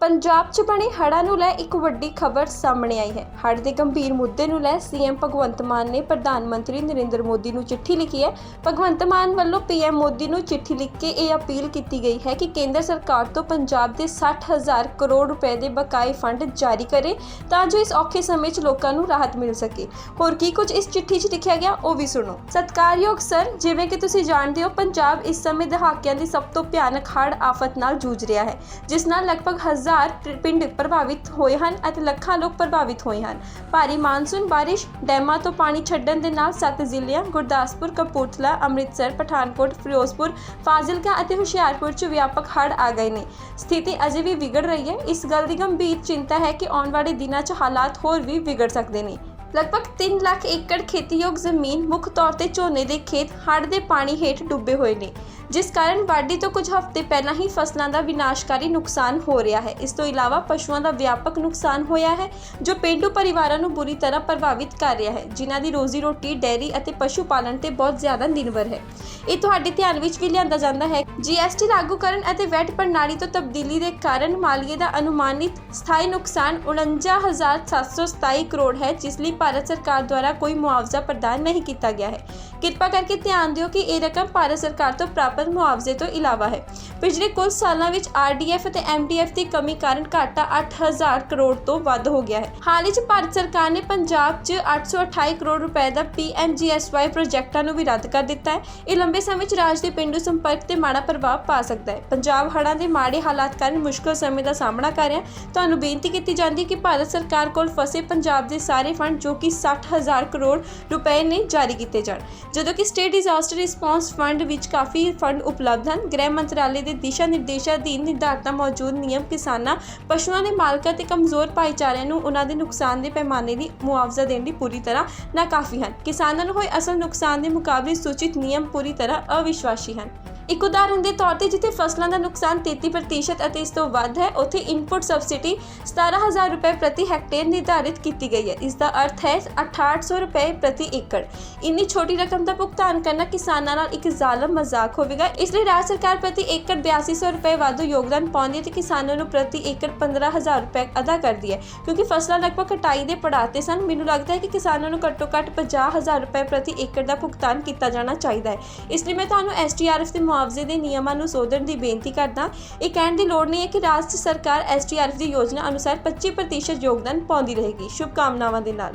ਪੰਜਾਬ 'ਚ ਬਣੇ ਹੜ੍ਹਾਂ ਨੂੰ ਲੈ ਇੱਕ ਵੱਡੀ ਖਬਰ ਸਾਹਮਣੇ ਆਈ ਹੈ। ਹੜ੍ਹ ਦੇ ਗੰਭੀਰ ਮੁੱਦੇ ਨੂੰ ਲੈ ਸੀਐਮ ਭਗਵੰਤ ਮਾਨ ਨੇ ਪ੍ਰਧਾਨ ਮੰਤਰੀ ਨਰਿੰਦਰ ਮੋਦੀ ਨੂੰ ਚਿੱਠੀ ਲਿਖੀ ਹੈ। ਭਗਵੰਤ ਮਾਨ ਵੱਲੋਂ ਪੀਐਮ ਮੋਦੀ ਨੂੰ ਚਿੱਠੀ ਲਿਖ ਕੇ ਇਹ ਅਪੀਲ ਕੀਤੀ ਗਈ ਹੈ ਕਿ ਕੇਂਦਰ ਸਰਕਾਰ ਤੋਂ ਪੰਜਾਬ ਦੇ 60000 ਕਰੋੜ ਰੁਪਏ ਦੇ ਬਕਾਏ ਫੰਡ ਜਾਰੀ ਕਰੇ ਤਾਂ ਜੋ ਇਸ ਔਖੇ ਸਮੇਂ 'ਚ ਲੋਕਾਂ ਨੂੰ ਰਾਹਤ ਮਿਲ ਸਕੇ। ਹੋਰ ਕੀ ਕੁਝ ਇਸ ਚਿੱਠੀ 'ਚ ਲਿਖਿਆ ਗਿਆ, ਉਹ ਵੀ ਸੁਣੋ। ਸਤਕਾਰਯੋਗ ਸਰ, ਜਿਵੇਂ ਕਿ ਤੁਸੀਂ ਜਾਣਦੇ ਹੋ, ਪੰਜਾਬ ਇਸ ਸਮੇਂ ਦਹਾਕਿਆਂ ਦੀ ਸਭ ਤੋਂ ਭਿਆਨਕ ਹੜ੍ਹ ਆਫਤ ਨਾਲ ਜੂਝ ਰਿਹਾ ਹੈ, ਜਿਸ ਨਾਲ ਲਗਭਗ ਹਜ਼ਾਰ ਪਿੰਡ ਪ੍ਰਭਾਵਿਤ ਹੋਏ ਹਨ ਅਤੇ ਲੱਖਾਂ ਲੋਕ ਪ੍ਰਭਾਵਿਤ ਹੋਏ ਹਨ। ਭਾਰੀ ਮਾਨਸੂਨ, ਬਾਰਿਸ਼, ਡੈਮਾਂ ਤੋਂ ਪਾਣੀ ਛੱਡਣ ਦੇ ਨਾਲ ਸੱਤ ਜ਼ਿਲ੍ਹਿਆਂ, ਗੁਰਦਾਸਪੁਰ, ਕਪੂਰਥਲਾ, ਅੰਮ੍ਰਿਤਸਰ, ਪਠਾਨਕੋਟ, ਫਿਰੋਜ਼ਪੁਰ, ਫਾਜ਼ਿਲਕਾ ਅਤੇ ਹੁਸ਼ਿਆਰਪੁਰ 'ਚ ਵਿਆਪਕ ਹੜ੍ਹ ਆ ਗਏ ਨੇ। ਸਥਿਤੀ ਅਜੇ ਵੀ ਵਿਗੜ ਰਹੀ ਹੈ। ਇਸ ਗੱਲ ਦੀ ਗੰਭੀਰ ਚਿੰਤਾ ਹੈ ਕਿ ਆਉਣ ਵਾਲੇ ਦਿਨਾਂ 'ਚ ਹਾਲਾਤ ਹੋਰ ਵੀ ਵਿਗੜ ਸਕਦੇ ਨੇ। ਲਗਭਗ 3 ਲੱਖ ਏਕੜ ਖੇਤੀਯੋਗ ਜ਼ਮੀਨ ਮੁੱਖ ਤੌਰ ਤੇ ਝੋਨੇ ਦੇ ਖੇਤ ਹੜ੍ਹ ਦੇ ਪਾਣੀ ਹੇਠ ਡੁੱਬੇ ਹੋਏ ਨੇ। ਜਿਸ ਕਾਰਨ ਵਾਢੀ ਤੋਂ ਕੁਝ ਹਫ਼ਤੇ ਪਹਿਲਾਂ ਹੀ ਫਸਲਾਂ ਦਾ ਵਿਨਾਸ਼ਕਾਰੀ ਨੁਕਸਾਨ ਹੋ ਰਿਹਾ ਹੈ। ਇਸ ਤੋਂ ਇਲਾਵਾ ਪਸ਼ੂਆਂ ਦਾ ਵਿਆਪਕ ਨੁਕਸਾਨ ਹੋਇਆ ਹੈ, ਜੋ ਪੇਂਡੂ ਪਰਿਵਾਰਾਂ ਨੂੰ ਬੁਰੀ ਤਰ੍ਹਾਂ ਪ੍ਰਭਾਵਿਤ ਕਰ ਰਿਹਾ ਹੈ, ਜਿਨ੍ਹਾਂ ਦੀ ਰੋਜ਼ੀ ਰੋਟੀ ਡੈਰੀ ਅਤੇ ਪਸ਼ੂ ਪਾਲਣ ਤੇ ਬਹੁਤ ਜ਼ਿਆਦਾ ਨਿਰਭਰ ਹੈ। ਇਹ ਤੁਹਾਡੇ ਧਿਆਨ ਵਿੱਚ ਵੀ ਲਿਆਂਦਾ ਜਾਂਦਾ ਹੈ। ਜੀਐਸਟੀ ਲਾਗੂ ਕਰਨ ਅਤੇ ਵੈਟ ਪ੍ਰਣਾਲੀ ਤੋਂ ਤਬਦੀਲੀ ਦੇ ਕਾਰਨ ਮਾਲੀਏ ਦਾ ਅਨੁਮਾਨਿਤ ਸਥਾਈ ਨੁਕਸਾਨ 49727 ਕਰੋੜ ਹੈ, ਜਿਸ ਲਈ ਭਾਰਤ ਸਰਕਾਰ ਦੁਆਰਾ ਕੋਈ ਮੁਆਵਜ਼ਾ ਪ੍ਰਦਾਨ ਨਹੀਂ ਕੀਤਾ ਗਿਆ ਹੈ। ਕਿਰਪਾ ਕਰਕੇ ਧਿਆਨ ਦਿਓ ਕਿ ਇਹ ਰਕਮ ਭਾਰਤ ਸਰਕਾਰ ਤੋਂ ਪ੍ਰਾਪਤ ਮੁਆਵਜ਼ੇ ਤੋਂ ਇਲਾਵਾ ਹੈ। ਪਿਛਲੇ ਕੁਝ ਸਾਲਾਂ ਵਿੱਚ ਆਰਡੀਐਫ ਅਤੇ ਐਮਡੀਐਫ ਦੀ ਕਮੀ ਕਾਰਨ ਘਾਟਾ 8000 ਕਰੋੜ ਤੋਂ ਵੱਧ ਹੋ ਗਿਆ ਹੈ। ਹਾਲ ਹੀ 'ਚ ਭਾਰਤ ਸਰਕਾਰ ਨੇ ਪੰਜਾਬ 'ਚ 828 ਕਰੋੜ ਰੁਪਏ ਦਾ ਪੀਐਮਜੀਐਸਵਾਈ ਪ੍ਰੋਜੈਕਟਾਂ ਨੂੰ ਵੀ ਰੱਦ ਕਰ ਦਿੱਤਾ ਹੈ। ਇਹ ਲੰਬੇ ਸਮੇਂ 'ਚ ਰਾਜ ਦੇ ਪੇਂਡੂ ਸੰਪਰਕ ਤੇ ਮਾੜਾ ਪ੍ਰਭਾਵ ਪਾ ਸਕਦਾ ਹੈ। ਪੰਜਾਬ ਹੜ੍ਹਾਂ ਦੇ ਮਾੜੇ ਹਾਲਾਤ ਕਾਰਨ ਮੁਸ਼ਕਲ ਸਮੇਂ ਦਾ ਸਾਹਮਣਾ ਕਰ ਰਿਹਾ ਤੁਹਾਨੂੰ ਬੇਨਤੀ ਕੀਤੀ ਜਾਂਦੀ ਹੈ ਕਿ ਭਾਰਤ ਸਰਕਾਰ ਕੋਲ ਫਸੇ ਪੰਜਾਬ ਦੇ ਸਾਰੇ ਫੰਡ ਜੋ ਕਿ 60000 ਕਰੋੜ ਰੁਪਏ ਨੇ ਜਾਰੀ ਕੀਤੇ ਜਾਣ। ਜਦੋਂ ਕਿ ਸਟੇਟ ਡਿਜ਼ਾਸਟਰ ਰਿਸਪਾਂਸ ਫੰਡ ਵਿੱਚ ਕਾਫੀ ਫੰਡ ਉਪਲਬਧ ਹਨ। ਗ੍ਰਹਿ ਮੰਤਰਾਲੇ ਦੇ ਦਿਸ਼ਾ ਨਿਰਦੇਸ਼ਾਂ ਅਧੀਨ ਨਿਰਧਾਰਤ ਮੌਜੂਦ ਨਿਯਮ ਕਿਸਾਨਾਂ, ਪਸ਼ੂਆਂ ਦੇ ਮਾਲਕਾਂ ਤੇ ਕਮਜ਼ੋਰ ਭਾਈਚਾਰਿਆਂ ਨੂੰ ਉਹਨਾਂ ਦੇ ਨੁਕਸਾਨ ਦੇ ਪੈਮਾਨੇ ਦੀ ਮੁਆਵਜ਼ਾ ਦੇਣ ਲਈ ਪੂਰੀ ਤਰ੍ਹਾਂ ਨਾਕਾਫੀ ਹਨ। ਕਿਸਾਨਾਂ ਨੂੰ ਹੋਏ ਅਸਲ ਨੁਕਸਾਨ ਦੇ ਮੁਕਾਬਲੇ ਸੂਚਿਤ ਨਿਯਮ ਪੂਰੀ ਤਰ੍ਹਾਂ ਅਵਿਸ਼ਵਾਸੀ ਹਨ। ਇੱਕ ਉਦਾਹਰਨ ਦੇ ਤੌਰ ਤੇ ਜਿੱਥੇ ਫਸਲਾਂ ਦਾ ਨੁਕਸਾਨ 33% ਅਤੇ ਇਸ ਤੋਂ ਵੱਧ ਹੈ, ਉੱਥੇ ਇਨਪੁਟ ਸਬਸਿਡੀ 17000 ਰੁਪਏ ਪ੍ਰਤੀ ਹੈਕਟੇਅਰ ਨਿਰਧਾਰਿਤ ਕੀਤੀ ਗਈ ਹੈ। ਇਸ ਦਾ ਅਰਥ ਹੈ 6800 ਰੁਪਏ ਪ੍ਰਤੀ ਏਕੜ। ਇੰਨੀ ਛੋਟੀ ਰਕਮ ਦਾ ਭੁਗਤਾਨ ਕਰਨਾ ਕਿਸਾਨਾਂ ਨਾਲ ਇੱਕ ਜ਼ਾਲਮ ਮਜ਼ਾਕ ਹੋਵੇਗਾ। ਇਸ ਲਈ ਰਾਜ ਸਰਕਾਰ ਪ੍ਰਤੀ ਏਕੜ 8200 ਰੁਪਏ ਵਾਧੂ ਯੋਗਦਾਨ ਪਾਉਂਦੀ ਹੈ ਤੇ ਕਿਸਾਨਾਂ ਨੂੰ ਪ੍ਰਤੀ ਏਕੜ 15000 ਰੁਪਏ ਅਦਾ ਕਰਦੀ ਹੈ। ਕਿਉਂਕਿ ਫਸਲਾਂ ਲਗਭਗ ਕਟਾਈ ਦੇ ਪੜਾਅ ਤੇ ਸਨ। ਮੈਨੂੰ ਲੱਗਦਾ ਹੈ ਕਿ ਕਿਸਾਨਾਂ ਨੂੰ ਘੱਟੋ ਘੱਟ 50000 ਰੁਪਏ ਪ੍ਰਤੀ ਏਕੜ ਦਾ ਭੁਗਤਾਨ ਕੀਤਾ ਜਾਣਾ ਚਾਹੀਦਾ ਹੈ। ਇਸ ਲਈ ਮੈਂ ਤੁਹਾਨੂੰ ਐਸਟੀਆਰਐਫ ਦੇ ਮੁਆਵਜ਼ੇ ਦੇ ਨਿਯਮਾਂ ਨੂੰ ਸੋਧਣ ਦੀ ਬੇਨਤੀ ਕਰਦਾ ਇਹ ਕਹਿਣ ਦੀ ਲੋੜ ਨਹੀਂ ਹੈ ਕਿ ਰਾਜ ਸਰਕਾਰ ਐਸਟੀਆਰਐਫ ਦੀ ਯੋਜਨਾ ਅਨੁਸਾਰ 25% ਯੋਗਦਾਨ ਪਾਉਂਦੀ ਰਹੇਗੀ। ਸ਼ੁਭ ਕਾਮਨਾਵਾਂ ਦੇ ਨਾਲ।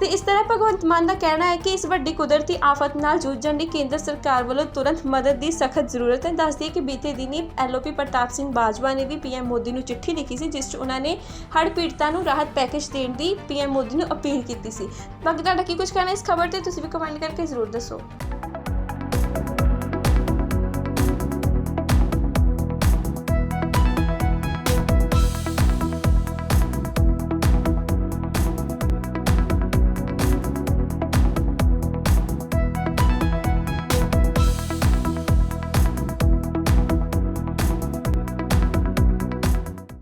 ਤੇ ਇਸ ਤਰ੍ਹਾਂ ਭਗਵੰਤ ਮਾਨ ਦਾ ਕਹਿਣਾ ਹੈ ਕਿ ਇਸ ਵੱਡੀ ਕੁਦਰਤੀ ਆਫਤ ਨਾਲ ਜੂਝਣ ਲਈ ਕੇਂਦਰ ਸਰਕਾਰ ਵੱਲੋਂ ਤੁਰੰਤ ਮਦਦ ਦੀ ਸਖਤ ਜ਼ਰੂਰਤ ਹੈ। ਦੱਸਦੀ ਹੈ ਕਿ ਬੀਤੇ ਦਿਨੀ ਐਲਓਪੀ ਪ੍ਰਤਾਪ ਸਿੰਘ ਬਾਜਵਾ ਨੇ ਵੀ ਪੀਐਮ ਮੋਦੀ ਨੂੰ ਚਿੱਠੀ ਲਿਖੀ ਸੀ, ਜਿਸ 'ਚ ਉਹਨਾਂ ਨੇ ਹੜ੍ਹ ਪੀੜਤਾਂ ਨੂੰ ਰਾਹਤ ਪੈਕੇਜ ਦੇਣ ਦੀ ਪੀਐਮ ਮੋਦੀ ਨੂੰ ਅਪੀਲ ਕੀਤੀ ਸੀ। ਬਾਕੀ ਤੁਹਾਡਾ ਕੀ ਕੁਝ ਕਹਿਣਾ ਇਸ ਖਬਰ ਤੇ, ਤੁਸੀਂ ਵੀ ਕਮੈਂਟ ਕਰਕੇ ਜ਼ਰੂਰ ਦੱਸੋ।